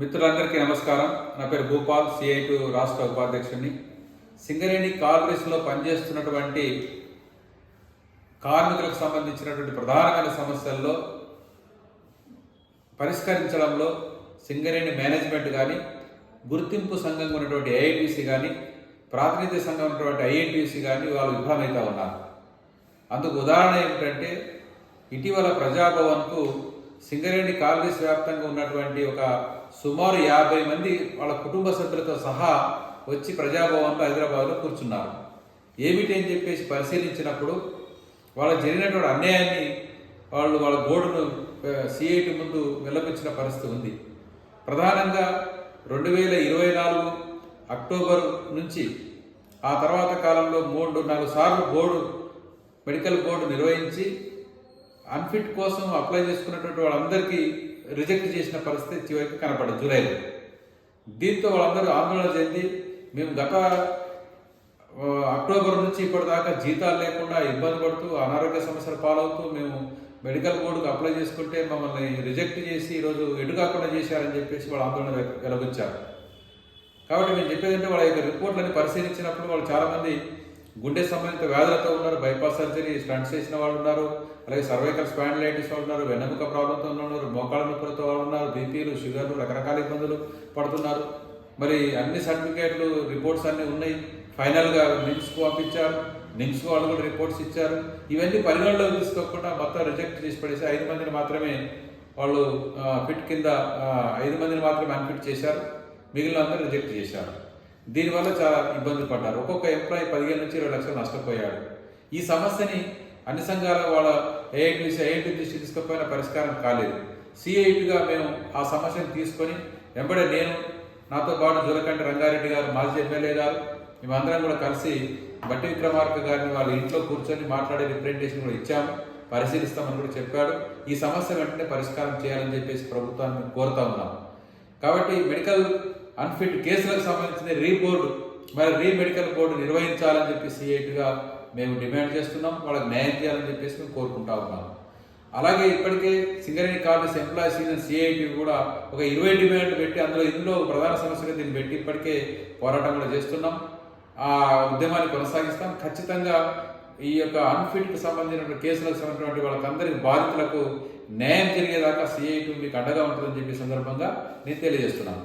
మిత్రులందరికీ నమస్కారం. నా పేరు భూపాల్ సిఐటు రాష్ట్ర ఉపాధ్యక్షుడిని. సింగరేణి కార్పొరేషన్లో పనిచేస్తున్నటువంటి కార్మికులకు సంబంధించినటువంటి ప్రధానమైన సమస్యల్లో పరిష్కరించడంలో సింగరేణి మేనేజ్మెంట్ కానీ గుర్తింపు సంఘంగా ఉన్నటువంటి ఏఐటీసీ కానీ ప్రాతినిధ్య సంఘం ఉన్నటువంటి ఐఎన్టీసీ కానీ వాళ్ళు విఫలమవుతా ఉన్నారు. అందుకు ఉదాహరణ ఏమిటంటే ఇటీవల ప్రజాభవన్కు సింగరేణి కాలనీస్ వ్యాప్తంగా ఉన్నటువంటి ఒక సుమారు యాభై మంది వాళ్ళ కుటుంబ సభ్యులతో సహా వచ్చి ప్రజాభవన్లో హైదరాబాద్లో కూర్చున్నారు. ఏమిటి అని చెప్పేసి పరిశీలించినప్పుడు వాళ్ళ జరిగినటువంటి అన్యాయాన్ని వాళ్ళు వాళ్ళ బోర్డును సిఐటి ముందు విలపించిన పరిస్థితి ఉంది. ప్రధానంగా రెండు వేల ఇరవై నాలుగు అక్టోబర్ నుంచి ఆ తర్వాత కాలంలో మూడు నాలుగు సార్లు బోర్డు మెడికల్ బోర్డు నిర్వహించి అన్ఫిట్ కోసం అప్లై చేసుకున్నటువంటి వాళ్ళందరికీ రిజెక్ట్ చేసిన పరిస్థితి చివరికి కనపడదు జూలైలో. దీంతో వాళ్ళందరూ ఆందోళన చెంది మేము గత అక్టోబర్ నుంచి ఇప్పటిదాకా జీతాలు లేకుండా ఇబ్బంది పడుతూ అనారోగ్య సమస్యలు పాలవుతూ మేము మెడికల్ బోర్డుకు అప్లై చేసుకుంటే మమ్మల్ని రిజెక్ట్ చేసి ఈరోజు ఎటు కాకుండా చేశారని చెప్పేసి వాళ్ళు ఆందోళన వెలగొచ్చారు కాబట్టి మేము చెప్పేది అంటే వాళ్ళ యొక్క రిపోర్ట్లని పరిశీలించినప్పుడు వాళ్ళు చాలామంది గుండె సంబంధిత వ్యాధులతో ఉన్నారు బైపాస్ సర్జరీ స్టంట్స్ చేసిన వాళ్ళు ఉన్నారు అలాగే సర్వైకల్ స్పాండిలైటిస్ వాళ్ళు ఉన్నారు వెన్నెముక ప్రాబ్లంతో ఉన్నారు మోకాళ్ళ నొప్పులతో వాళ్ళు ఉన్నారు బీపీలు షుగర్లు రకరకాల ఇబ్బందులు పడుతున్నారు. మరి అన్ని సర్టిఫికేట్లు రిపోర్ట్స్ అన్నీ ఉన్నాయి. ఫైనల్గా నిమ్స్కు పంపించారు. నిమ్స్ వాళ్ళు కూడా రిపోర్ట్స్ ఇచ్చారు. ఇవన్నీ పరిగణలోకి తీసుకోకుండా మొత్తం రిజెక్ట్ చేసి పడేసి ఐదు మందిని మాత్రమే వాళ్ళు ఫిట్ కింద ఐదు మందిని మాత్రమే అన్ఫిట్ చేశారు. మిగిలిన అందరూ రిజెక్ట్ చేశారు. దీనివల్ల చాలా ఇబ్బంది పడ్డారు. ఒక్కొక్క ఎంప్లాయీ పదిహేను నుంచి ఇరవై లక్షలు నష్టపోయాడు. ఈ సమస్యని అన్ని సంఘాల వాళ్ళ ఏఐటీసీ ఐఐటీ దృష్టి తీసుకుపోయిన పరిష్కారం కాలేదు. సిఐటిగా మేము ఆ సమస్యను తీసుకొని వెంబడే నేను నాతో పాటు జులకంటి రంగారెడ్డి గారు మాజీ ఎమ్మెల్యే గారు మేమందరం కూడా కలిసి బట్టి విక్రమార్క గారిని వాళ్ళ ఇంట్లో కూర్చొని మాట్లాడే రిప్రజెంటేషన్ కూడా ఇచ్చాము పరిశీలిస్తామని కూడా చెప్పాడు. ఈ సమస్య వెంటనే పరిష్కారం చేయాలని చెప్పేసి ప్రభుత్వాన్ని కోరుతా ఉన్నాం. కాబట్టి మెడికల్ అన్ఫిట్ కేసులకు సంబంధించిన రీబోర్డు మరి రీ మెడికల్ బోర్డు నిర్వహించాలని చెప్పి సిఐటిగా మేము డిమాండ్ చేస్తున్నాం. వాళ్ళకి న్యాయం చేయాలని చెప్పేసి మేము కోరుకుంటా ఉన్నాం. అలాగే ఇప్పటికే Singareni college employees union CIT కూడా ఒక ఇరవై డిమాండ్లు పెట్టి అందులో ఇందులో ప్రధాన సమస్యగా దీన్ని పెట్టి ఇప్పటికే పోరాటం కూడా చేస్తున్నాం. ఆ ఉద్యమాన్ని కొనసాగిస్తాం. ఖచ్చితంగా ఈ యొక్క అన్ఫిట్కి సంబంధించిన కేసులకు సంబంధించినటువంటి వాళ్ళకందరికి బాధితులకు న్యాయం జరిగేదాకా సిఐటి మీకు అండగా ఉంటుందని చెప్పి సందర్భంగా నేను తెలియజేస్తున్నాను.